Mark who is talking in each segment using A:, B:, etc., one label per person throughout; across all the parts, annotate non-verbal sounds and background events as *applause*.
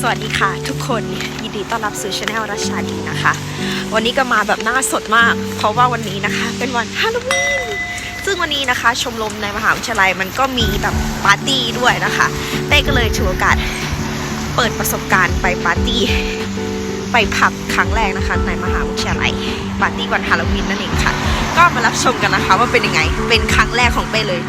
A: สวัสดีค่ะ ทุกคนยินดีต้อนรับสู่ช anel รัชชาดีนะคะ วันนี้ก็มาแบบหน้าสดมาก เพราะว่าวันนี้นะคะ เป็นวันฮาโลวีนซึ่งวันนี้นะคะ ชมรมในมหาวิทยาลัยมันก็มีแบบปาร์ตี้ด้วยนะคะเต้ก็เลยถือโอกาสเปิดประสบการณ์ไปปาร์ตี้ไปผับครั้งแรกนะคะ ในมหาวิทยาลัยปาร์ตี้วันฮาโลวีนนั่นเองค่ะ ก็มารับชมกันนะคะว่าเป็นยังไงเป็นครั้งแรกของเต้เลย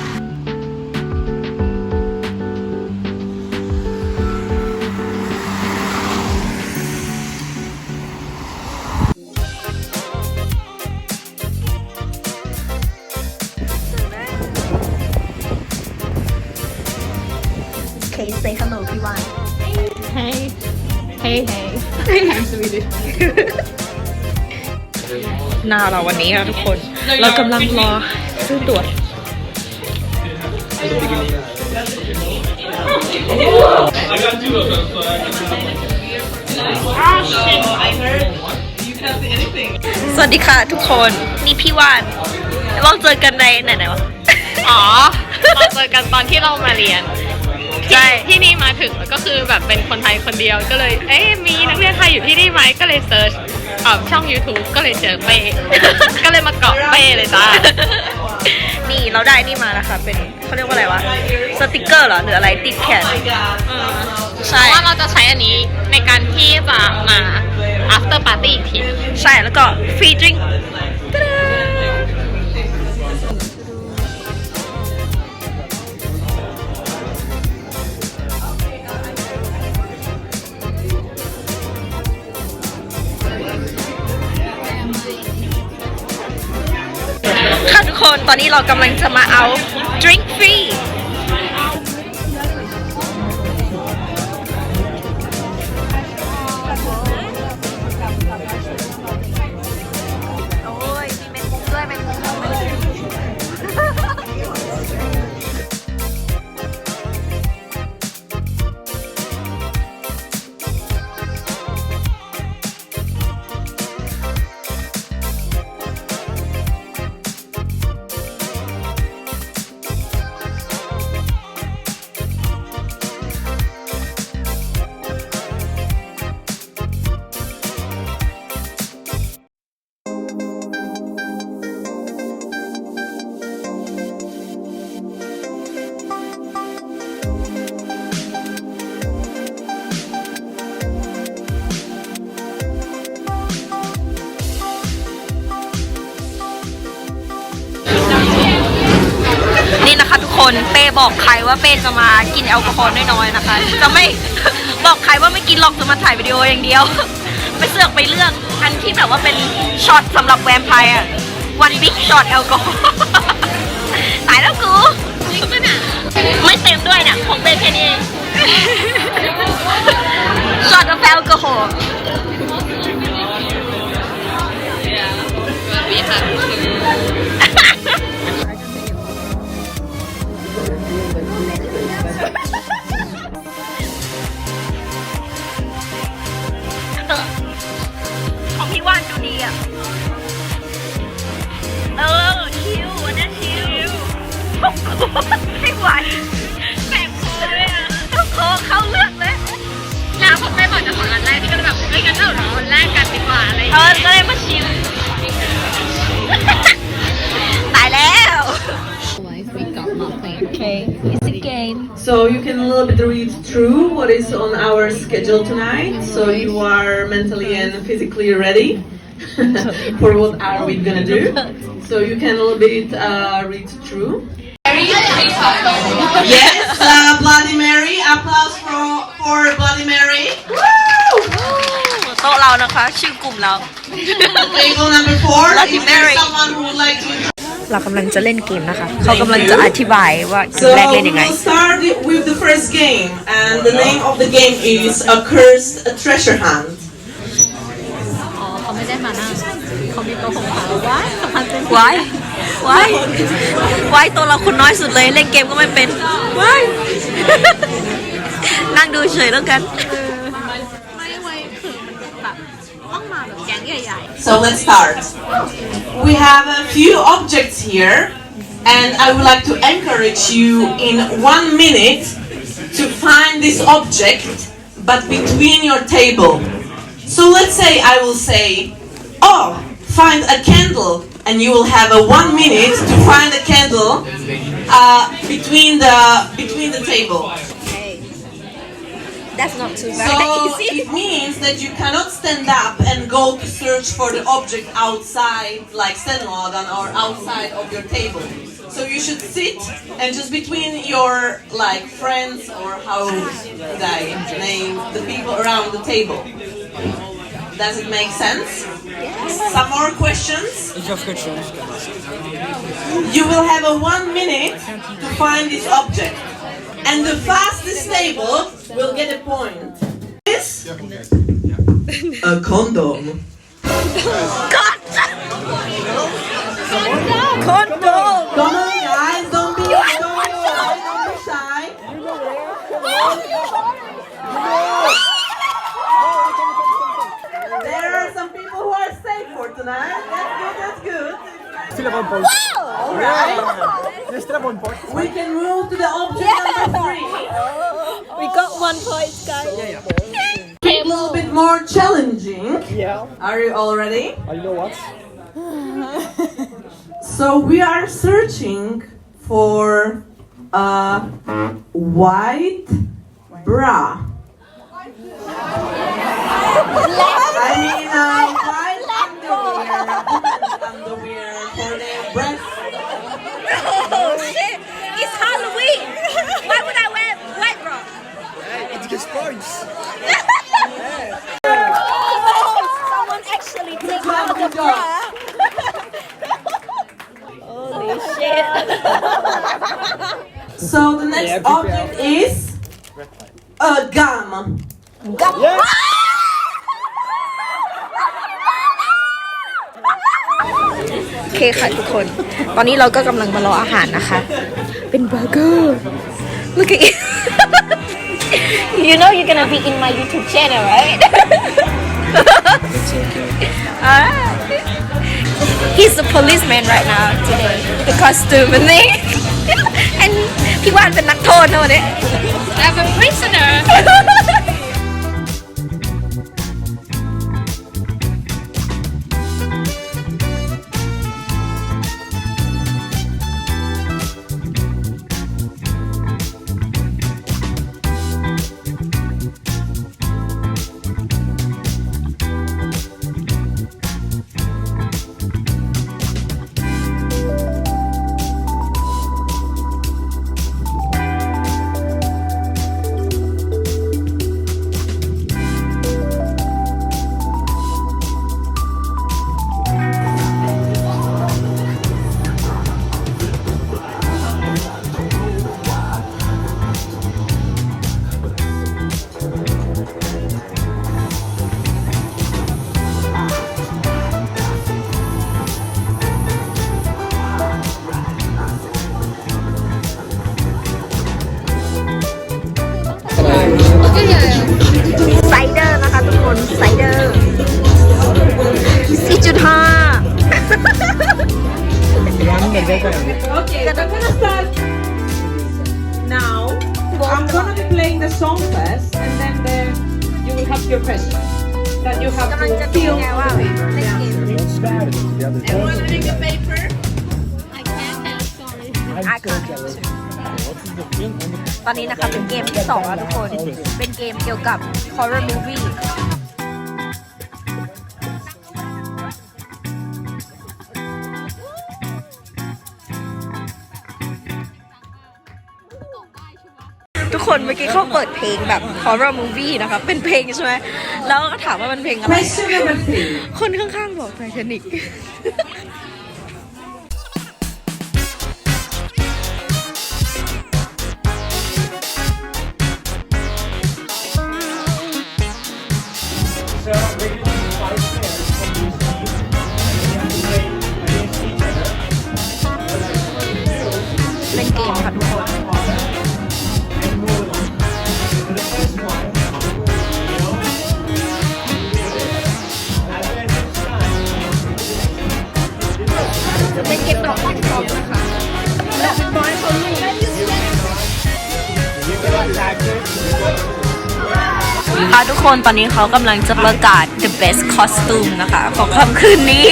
B: I'm Swedish.
A: หน้าเราวันนี้ค่ะทุกคน เรากำลังรอซื้อตั๋วสวัสดีค่ะทุกคนนี่พี่วานเราเจอกันในไหนไหนๆวะ
B: อ๋อ เราเจอกันตอนที่เรามาเรียน
A: ใช่
B: ที่นี่มาถึงแล้วก็คือแบบเป็นคนไทยคนเดียวก็เลย เอ๊ะมีนักเรียนไทยอยู่ที่นี่ไหมก็เลยเซิร์ชเอ่อช่อง YouTube ก็เลยเจอเป้ ก็เลยมาเกาะเป้เลยจ้า
A: นี่เราได้นี่มานะคะ เป็นเขาเรียกว่าอะไรวะ สติกเกอร์เหรอหรืออะไรติดแขน
B: ใช่ว่าเราจะใช้อันนี้ในการที่จะมา after party อีกที
A: ใช่แล้วก็ฟรีดริง ตอนนี้เรากำลังจะมาเอา drink free คะทุกคนเป้บอกใครว่าเป้จะมากินแอลกอฮอล์น้อยๆนะคะ จะไม่บอกใครว่าไม่กินหรอกจะมาถ่ายวิดีโออย่างเดียวไม่เสือกไปเลือกอันที่แบบว่าเป็นช็อตสำหรับแวมไพร์อะวันบิ๊กช็อตแอลกอฮอล์ตายแล้วกูจริงปะเนี่ยไม่เต็มด้วยเนี่ยของเป้แค่นี้เองช็อตแอลกอฮอล์ It's a game.
C: So you can a little bit read through what is on our schedule tonight, so you are mentally and physically ready *laughs* for what are we gonna do. So you can a little bit uh, read through. yes, uh, Bloody Mary. Applause for for Bloody Mary. *laughs* Table number four.
A: Bloody
C: is there
A: Mary.
C: someone who would like to?
A: เรากำลังจะเล่นเกมนะคะ เขากำลังจะอธิบายว่าเกม
C: So
A: แรกเล่นยังไง
C: we'll start with the first game, and the name of the game is A Cursed Treasure Hunt.
B: อ๋อเขาไม่ได้มานั่งเขามีโต๊ะของเขาว้ายสัมพันธ์เป็น
A: วายวายวายตัวเราคนน้อยสุดเลย เล่นเกมก็ไม่เป็นวายนั่งดูเฉยแล้วกัน
C: So let's start. We have a few objects here, and I would like to encourage you in one minute to find this object, but between your table. So let's say I will say, oh, find a candle, and you will have a one minute to find a candle uh, between the between the table.
A: Okay. That's not too
C: So
A: easy. *laughs*
C: it means that you cannot stand up and go to search for the object outside, like Stenladen, or outside of your table. So you should sit and just between your like friends or how would I name the people around the table. Does it make sense? Some more questions? You will have a one minute to find this object. And the fastest table will get a point. This? A condom.
A: Condom.
C: Come on, guys, don't be, don't be shy, don't be shy. There are some people who are safe for tonight. That's good, that's good. Alright. We can move to the object number three. *laughs*
A: We got one point, guys.
C: A little bit more challenging. Yeah. Are you all ready?
D: I know what? *laughs*
C: So we are searching for a white bra. I mean, uh, white underwear, underwear
A: Someone actually take
C: job,
A: out the
C: good job.
A: bra. Holy shit!
C: So the next
D: Yeah, prepare.
C: object is a gum.
D: Yes!
A: โอเคค่ะทุกคน ตอนนี้เราก็กำลังมารออาหารนะคะ เป็นเบอร์เกอร์ Look at it You know you're gonna be in my YouTube channel right Ah. He's the policeman right now today with the costume and thing and พี่วานเป็นนักโทษนะวันนี้
B: I'm a prisoner
C: Everyone bring a paper.
B: I can't tell sorry
A: ไอคอนตอนนี้นะคะเป็นเกมที่สองแล้วทุกคน เป็นเกมเกี่ยวกับ horror movie ทุกคนเมื่อกี้เขาเปิดเพลงแบบ horror movie นะคะเป็นเพลงใช่ไหมแล้วก็ถามว่ามันเพลงอะไร
C: Question number three.
A: คนข้างๆบอกไททานิก ค่ะทุกคนตอนนี้เขากำลังจะประกาศ the best costume นะคะ ของค่ำคืนนี้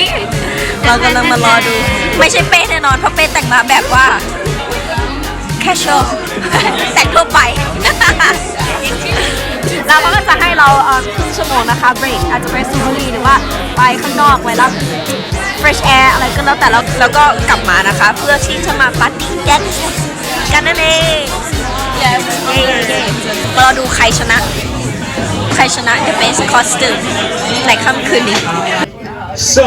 A: เรากำลังมารอดู ไม่ใช่เป้แน่นอน เพราะเป้แต่งมาแบบว่า casual แต่งทั่วไป แล้วเขาก็จะให้เราเอ่อครึ่งชั่วโมงนะคะ break อาจจะไปสูบบุหรี่หรือว่าไปข้างนอกไปรับ fresh air อะไรก็แล้วแต่แล้วแล้วก็กลับมานะคะ เพื่อที่จะมาปาร์ตี้แดนซ์กันนั่นเอง เย้เย้เย้รอดูใครชนะ ใครชนะ the best costume ในค่ำคืนนี้
D: So,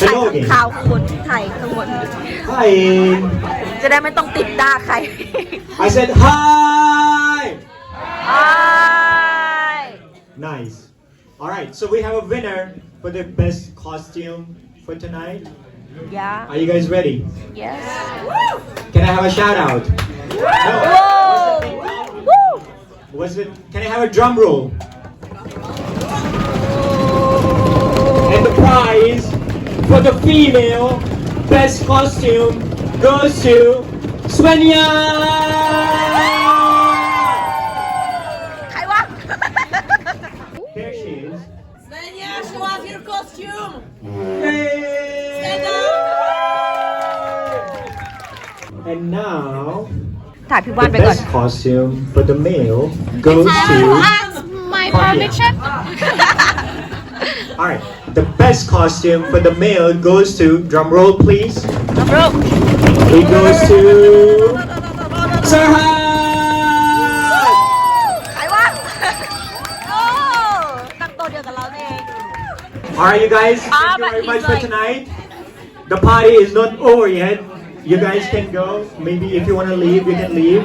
A: ถ่าย
D: hello again.
A: ข่าวคนไทยข้างบน
D: Hi.
A: จะได้ไม่ต้องติดหน้าใคร
D: I said hi.
A: ไอ้
D: Nice. All right. So we have a winner for the best costume for tonight.
A: ยา
D: Are you guys ready?
A: yes
D: Can I have a shout out? No.
A: Woo!
D: Was it? Can I have a drum roll? And the prize for the female best costume goes to Svenya. And now,
A: ถ่ายพี่ว่าน
D: the
A: ไปก่อน
D: best costume for the male goes to.
B: my
D: permission Alright, the best costume for the male *laughs* goes to, drum roll please.
A: น้ำรูป
D: It goes to Sarhan!
A: ใครวะ โอ้ตั้งตัวเดียวกับเราเอง
D: Alright, you guys,
A: Ah,
D: thank you
A: but
D: very
A: he's
D: much for
A: like-
D: tonight. The party is not over yet. You guys can go. Maybe if you want to leave, you can leave.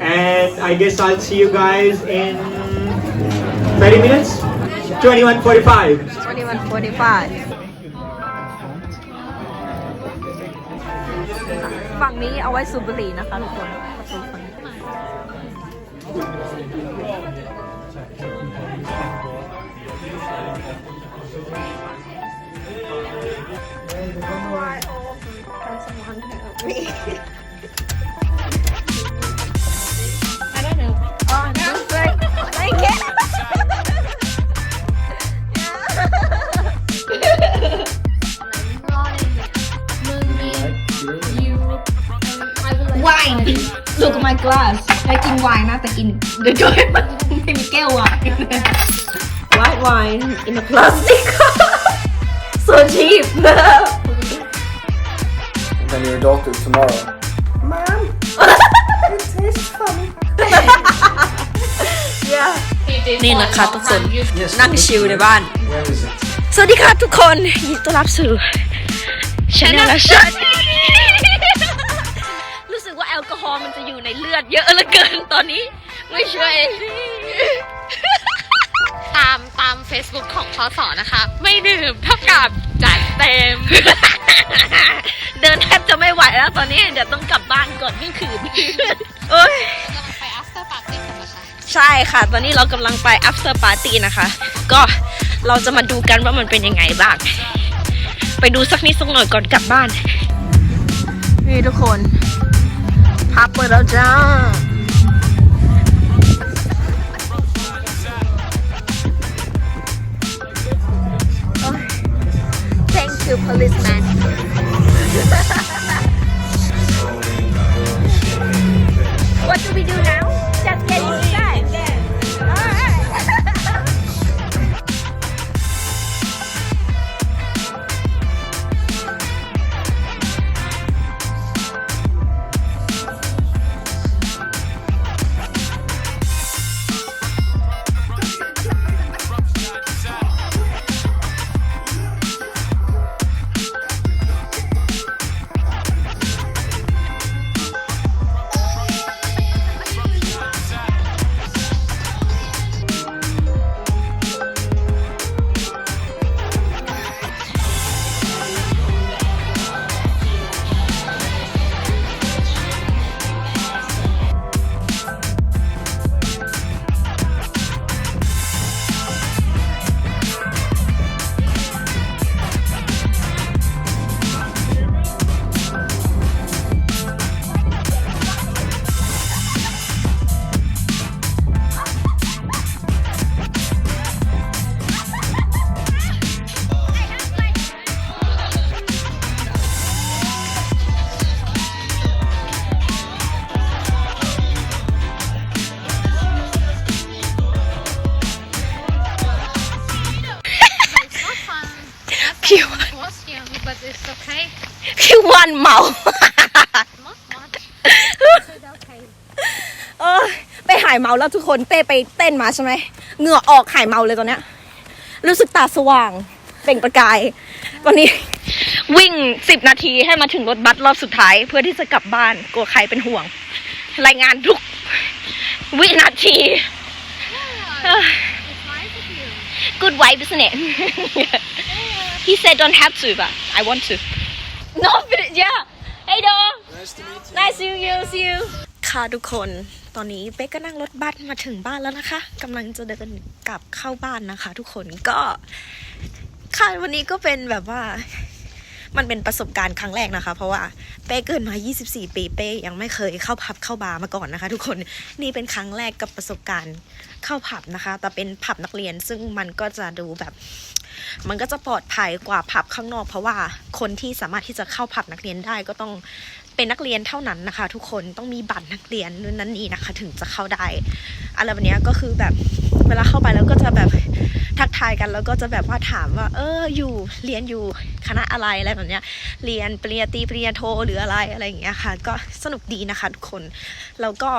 D: And I guess I'll see you guys in 30 minutes? 2145.
A: 2145ฝั่งนี้เอาไว้สูบบุหรี่นะคะทุกคนประตูฝั่งนี้
B: I don't know
A: Oh, just like, like it. Wine Look at my glass ได้กินไวน์นะแต่กินเดี๋ยวจะไม่ไม่มีแก้วไวน์ *laughs* White wine in a plastic so cheap *laughs*
E: than your doctor tomorrow.
A: นี่นะคะทุกคน นั่งชิลในบ้าน
E: Where is it?
A: สวัสดีค่ะทุกคนยินดีต้อนรับสู่ชาแนลชันรู้สึกว่าแอลกอฮอล์มันจะอยู่ในเลือดเยอะเหลือเกินตอนนี้ ไม่ช่วย
B: ตามตาม Facebook ของพศนะคะ ไม่ดื่มเท่ากับจัดเต็ม
A: เดินแทบจะไม่ไหวแล้วตอนนี้เดี๋ยวต้องกลับบ้านก่อนเที่ยงคืนเอ้ย
B: ไป after party กันนะคะ
A: ใช่ค่ะ ตอนนี้เรากำลังไป after party นะคะ ก็เราจะมาดูกันว่ามันเป็นยังไงบ้าง ไปดูสักนิดสักหน่อยก่อนกลับบ้าน นี่ทุกคน พับเปิดแล้วจ้า Policeman *laughs* What do we do now? Just get มาแล้วทุกคนเต้ไปเต้นมาใช่ไหมเหงื่อออกหายเมาเลยตอนเนี้ย รู้สึกตาสว่างเปล่งประกายวันนี้ วิ่งสิบนาทีให้มาถึงรถบัสรอบสุดท้าย เพื่อที่จะกลับบ้านกลัวใครเป็นห่วง รายงานทุก วินาที Good vibe, isn't it? he said don't have to, but I want to. No, but yeah. Hey, dog.
E: Nice to meet you.
A: Nice to meet you. See you. ค่ะทุกคนตอนนี้เป๊กก็นั่งรถบัสมาถึงบ้านแล้วนะคะกำลังจะเดินกลับเข้าบ้านนะคะ ทุกคนก็ค่ะวันนี้ก็เป็นแบบว่า มันเป็นประสบการณ์ครั้งแรกนะคะ เพราะว่าเป้เกิดมา 24 ปีเป้ยังไม่เคยเข้าผับเข้าบาร์มาก่อนนะคะ ทุกคนนี่เป็นครั้งแรกกับประสบการณ์เข้าผับนะคะ แต่เป็นผับนักเรียนซึ่งมันก็จะดูแบบมันก็จะปลอดภัยกว่าผับข้างนอก เพราะว่าคนที่สามารถที่จะเข้าผับนักเรียนได้ก็ต้อง เป็นนักเรียนเท่านั้นนะคะ ทุกคนต้องมีบัตรนักเรียนนู่นนั่นนี่นะคะ ถึงจะเข้าได้อะไรแบบนี้ก็คือแบบเวลาเข้าไปแล้วก็จะแบบทักทายกันแล้วก็จะแบบว่าถามว่า เอออยู่เรียนอยู่คณะอะไรอะไรแบบเนี้ยเรียนปริญญาตรีปริญญาโทหรืออะไรอะไรอย่างเงี้ยค่ะ ก็สนุกดีนะคะทุกคนแล้วก็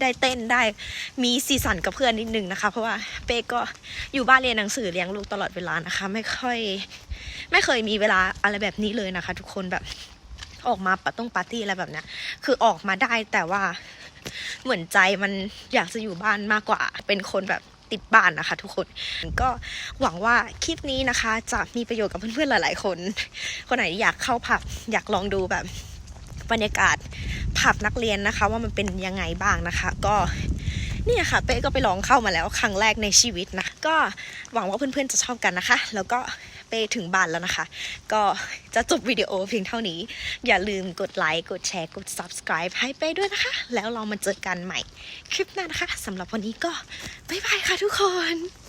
A: ได้เต้นได้มีสีสันกับเพื่อนนิดนึงนะคะ เพราะว่าเป้ก็อยู่บ้านเรียนหนังสือเลี้ยงลูกตลอดเวลานะคะ ไม่ค่อย ไม่เคยมีเวลาอะไรแบบนี้เลยนะคะ ทุกคนแบบ ออกมาปะต้องปาร์ตี้อะไรแบบเนี้ย คือออกมาได้แต่ว่าเหมือนใจมันอยากจะอยู่บ้านมากกว่า เป็นคนแบบติดบ้านนะคะ ทุกคน ก็หวังว่าคลิปนี้นะคะ จะมีประโยชน์กับเพื่อนๆหลาย ๆ คน คนไหนอยากเข้าผับอยากลองดูแบบบรรยากาศผับนักเรียนนะคะ ว่ามันเป็นยังไงบ้างนะคะ ก็เนี่ยค่ะเป้ก็ไปลองเข้ามาแล้วครั้งแรกในชีวิตนะ ก็หวังว่าเพื่อนๆจะชอบกันนะคะ แล้วก็ ป้ถึงบ้านแล้วนะคะ ก็จะจบวิดีโอเพียงเท่านี้ อย่าลืมกดไลค์กดแชร์กด subscribe ให้เป้ด้วยนะคะ แล้วเรามาเจอกันใหม่คลิปหน้านะคะสำหรับวันนี้ก็บ๊ายบายค่ะทุกคน